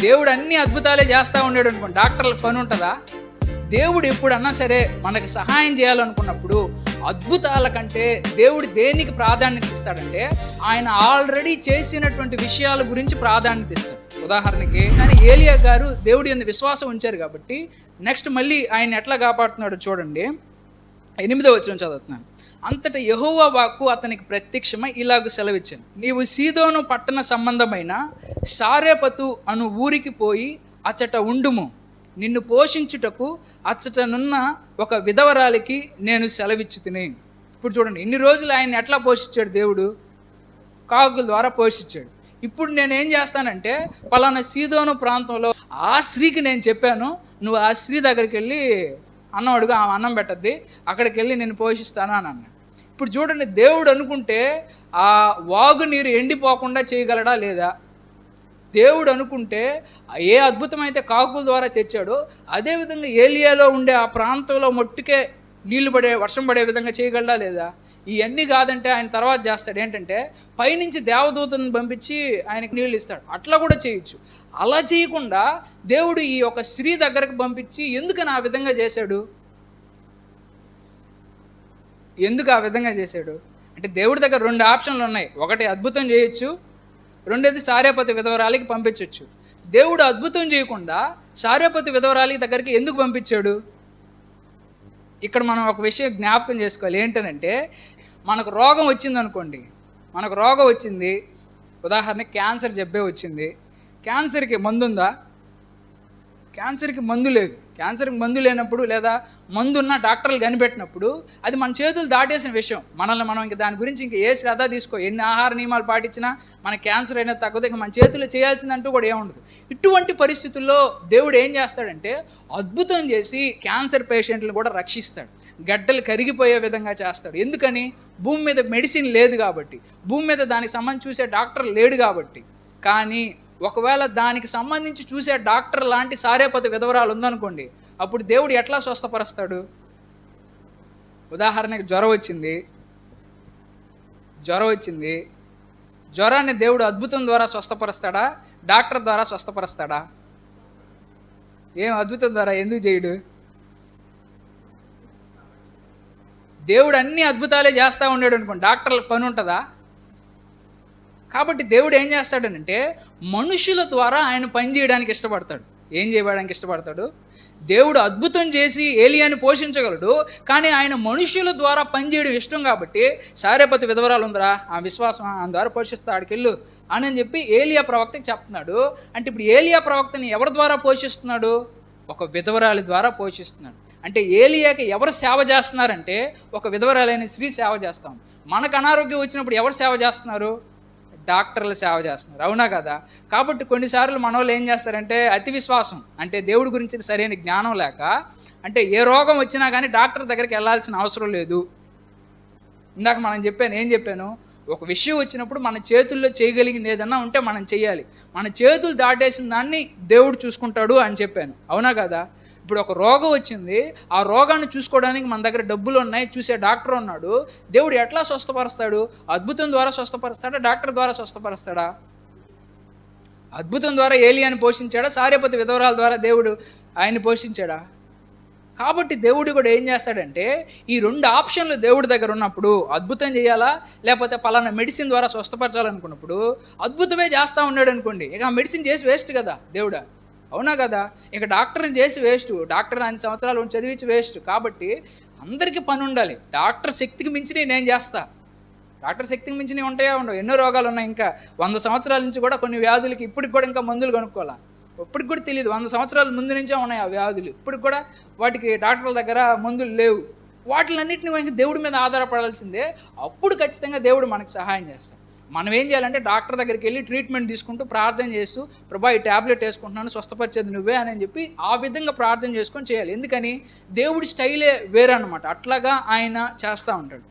దేవుడు అన్ని అద్భుతాలే చేస్తూ ఉన్నాడు అనుకోండి. డాక్టర్లకు పని ఉంటుందా? దేవుడు ఎప్పుడన్నా సరే మనకు సహాయం చేయాలనుకున్నప్పుడు అద్భుతాల కంటే దేవుడు దేనికి ప్రాధాన్యత ఇస్తాడంటే ఆయన ఆల్రెడీ చేసినటువంటి విషయాల గురించి ప్రాధాన్యత ఇస్తాడు. ఉదాహరణకి కానీ ఏలియా గారు దేవుడి మీద విశ్వాసం ఉంచారు కాబట్టి నెక్స్ట్ మళ్ళీ ఆయన ఎట్లా కాపాడుతున్నాడో చూడండి. ఎనిమిదో వచ్చిన చదువుతున్నాను. అంతటా యహోవా వాక్కు అతనికి ప్రత్యక్షమై ఇలాగ సెలవిచ్చింది. నీవు సీదోను పట్టణ సంబంధమైన సారేపతు అను ఊరికి పోయి అచ్చట ఉండుము. నిన్ను పోషించుటకు అచ్చటనున్న ఒక విధవరాలికి నేను సెలవిచ్చు తిని ఇప్పుడు చూడండి ఇన్ని రోజులు ఆయన ఎట్లా పోషించాడు దేవుడు? కాకుల ద్వారా పోషించాడు. ఇప్పుడు నేను ఏం చేస్తానంటే పలానా సీదోను ప్రాంతంలో ఆ స్త్రీకి నేను చెప్పాను నువ్వు ఆ స్త్రీ దగ్గరికి వెళ్ళి అన్నం అడుగు ఆమె అన్నం పెట్టద్ది అక్కడికి వెళ్ళి నేను పోషిస్తాను అని అన్నాడు. ఇప్పుడు చూడండి దేవుడు అనుకుంటే ఆ వాగు నీరు ఎండిపోకుండా చేయగలడా లేదా? దేవుడు అనుకుంటే ఏ అద్భుతమైతే కాకుల ద్వారా తెచ్చాడో అదేవిధంగా ఏలియాలో ఉండే ఆ ప్రాంతంలో మొట్టుకే నీళ్ళు పడే వర్షం పడే విధంగా చేయగలడా లేదా? ఇవన్నీ కాదంటే ఆయన తర్వాత చేస్తాడు. ఏంటంటే పైనుంచి దేవదూతను పంపించి ఆయనకు నీళ్ళు ఇస్తాడు. అట్లా కూడా చేయొచ్చు. అలా చేయకుండా దేవుడు ఈ యొక్క స్త్రీ దగ్గరకు పంపించి ఎందుకని ఆ విధంగా చేశాడు? ఎందుకు ఆ విధంగా చేశాడు? అంటే దేవుడి దగ్గర రెండు ఆప్షన్లు ఉన్నాయి. ఒకటి అద్భుతం చేయొచ్చు రెండోది సారేపతి విధవరాలికి పంపించవచ్చు దేవుడు అద్భుతం చేయకుండా సారేపతి విధవరాలికి దగ్గరికి ఎందుకు పంపించాడు? ఇక్కడ మనం ఒక విషయం జ్ఞాపకం చేసుకోవాలి. ఏంటనంటే మనకు రోగం వచ్చింది అనుకోండి మనకు రోగం వచ్చింది ఉదాహరణకి క్యాన్సర్ జబ్బే వచ్చింది క్యాన్సర్కి మందుందా? క్యాన్సర్కి మందు లేదు. క్యాన్సర్కి మందు లేనప్పుడు లేదా మందు ఉన్న డాక్టర్లు కనిపెట్టినప్పుడు అది మన చేతులు దాటేసిన విషయం. మనల్ని మనం ఇంకా దాని గురించి ఇంకా ఏ శ్రద్ధ తీసుకో ఎన్ని ఆహార నియమాలు పాటించినా మన క్యాన్సర్ అయినా తగ్గదు. ఇంకా మన చేతుల్లో చేయాల్సిందంటూ కూడా ఏముండదు ఇటువంటి పరిస్థితుల్లో దేవుడు ఏం చేస్తాడంటే అద్భుతం చేసి క్యాన్సర్ పేషెంట్లను కూడా రక్షిస్తాడు. గడ్డలు కరిగిపోయే విధంగా చేస్తాడు. ఎందుకని? భూమి మీద మెడిసిన్ లేదు కాబట్టి. భూమి మీద దానికి సంబంధించి చూసే డాక్టర్ లేడు కాబట్టి. కానీ ఒకవేళ దానికి సంబంధించి చూసే డాక్టర్ లాంటి సారేపతి విధవరాలు ఉందనుకోండి అప్పుడు దేవుడు ఎట్లా స్వస్థపరుస్తాడు? ఉదాహరణకి జ్వరం వచ్చింది. జ్వరం వచ్చింది. జ్వరాన్ని దేవుడు అద్భుతం ద్వారా స్వస్థపరుస్తాడా? డాక్టర్ ద్వారా స్వస్థపరుస్తాడా? ఏం అద్భుతం ద్వారా? ఎందుకు చేయడు? దేవుడు అన్ని అద్భుతాలే చేస్తూ ఉన్నాడు అనుకోండి డాక్టర్లకు పని ఉంటుందా? కాబట్టి దేవుడు ఏం చేస్తాడనంటే మనుషుల ద్వారా ఆయన పని చేయడానికి ఇష్టపడతాడు. ఏం చేయడానికి ఇష్టపడతాడు? దేవుడు అద్భుతం చేసి ఏలియాని పోషించగలడు కానీ ఆయన మనుషుల ద్వారా పనిచేయడం ఇష్టం కాబట్టి సారేపతి విధవరాలు ఉందరా ఆ విశ్వాసం ఆ ద్వారా పోషిస్తా ఆడికెళ్ళు అని చెప్పి ఏలియా ప్రవక్తకి చెప్తున్నాడు. అంటే ఇప్పుడు ఏలియా ప్రవక్తని ఎవరి ద్వారా పోషిస్తున్నాడు? ఒక విధవరాలి ద్వారా పోషిస్తున్నాడు. అంటే ఏలియాకి ఎవరు సేవ చేస్తున్నారంటే ఒక విధవరాలైన స్త్రీ సేవ చేస్తాం. మనకు అనారోగ్యం వచ్చినప్పుడు ఎవరు సేవ చేస్తున్నారు? డాక్టర్లు సేవ చేస్తున్నారు. అవునా కదా? కాబట్టి కొన్నిసార్లు మన వాళ్ళు ఏం చేస్తారంటే అతి విశ్వాసం అంటే దేవుడి గురించి సరైన జ్ఞానం లేక అంటే ఏ రోగం వచ్చినా కానీ డాక్టర్ దగ్గరికి వెళ్ళాల్సిన అవసరం లేదు. ఇందాక మనం చెప్పాను ఏం చెప్పాను? ఒక విషయం వచ్చినప్పుడు మన చేతుల్లో చేయగలిగింది ఏదన్నా ఉంటే మనం చేయాలి మన చేతులు దాటేసిన దాన్ని దేవుడు చూసుకుంటాడు అని చెప్పాను. అవునా కదా? ఇప్పుడు ఒక రోగం వచ్చింది ఆ రోగాన్ని చూసుకోవడానికి మన దగ్గర డబ్బులు ఉన్నాయి చూసే డాక్టర్ ఉన్నాడు. దేవుడు ఎట్లా స్వస్థపరుస్తాడు? అద్భుతం ద్వారా స్వస్థపరుస్తాడా? డాక్టర్ ద్వారా స్వస్థపరుస్తాడా? అద్భుతం ద్వారా ఏలియాని పోషించాడా? సారేపతి విధవరాల ద్వారా దేవుడు ఆయన్ని పోషించాడా? కాబట్టి దేవుడు కూడా ఏం చేస్తాడంటే ఈ రెండు ఆప్షన్లు దేవుడి దగ్గర ఉన్నప్పుడు అద్భుతం చేయాలా? లేకపోతే పలానా మెడిసిన్ ద్వారా స్వస్థపరచాలనుకున్నప్పుడు అద్భుతమే చేస్తూ ఉన్నాడు అనుకోండి ఇక ఆ మెడిసిన్ చేసి వేస్ట్ కదా దేవుడా. అవునా కదా? ఇక డాక్టర్ని చేసి వేస్ట్. డాక్టర్ అన్ని సంవత్సరాలు చదివించి వేస్ట్. కాబట్టి అందరికీ పని ఉండాలి. డాక్టర్ శక్తికి మించి నేను చేస్తా. డాక్టర్ శక్తికి మించి ఉంటాయా? ఉండవు. ఎన్నో రోగాలు ఉన్నాయి. ఇంకా వంద సంవత్సరాల నుంచి కూడా కొన్ని వ్యాధులకి ఇప్పటికి కూడా ఇంకా మందులు కనుక్కోవాలా? ఇప్పటికి కూడా తెలియదు వంద సంవత్సరాల ముందు నుంచే ఉన్నాయి ఆ వ్యాధులు. ఇప్పటికి కూడా వాటికి డాక్టర్ల దగ్గర మందులు లేవు. వాటిలన్నింటినీ మనకి దేవుడి మీద ఆధారపడాల్సిందే. అప్పుడు ఖచ్చితంగా దేవుడు మనకు సహాయం చేస్తాడు. మనం ఏం చేయాలంటే డాక్టర్ దగ్గరికి వెళ్ళి ట్రీట్మెంట్ తీసుకుంటూ ప్రార్థన చేస్తూ ప్రభా ఈ ట్యాబ్లెట్ వేసుకుంటున్నాను స్వస్థపరిచేది నువ్వే అని చెప్పి ఆ విధంగా ప్రార్థన చేసుకొని చేయాలి. ఎందుకని? దేవుడి స్టైలే వేరే అనమాట అట్లాగా ఆయన చేస్తూ ఉంటాడు.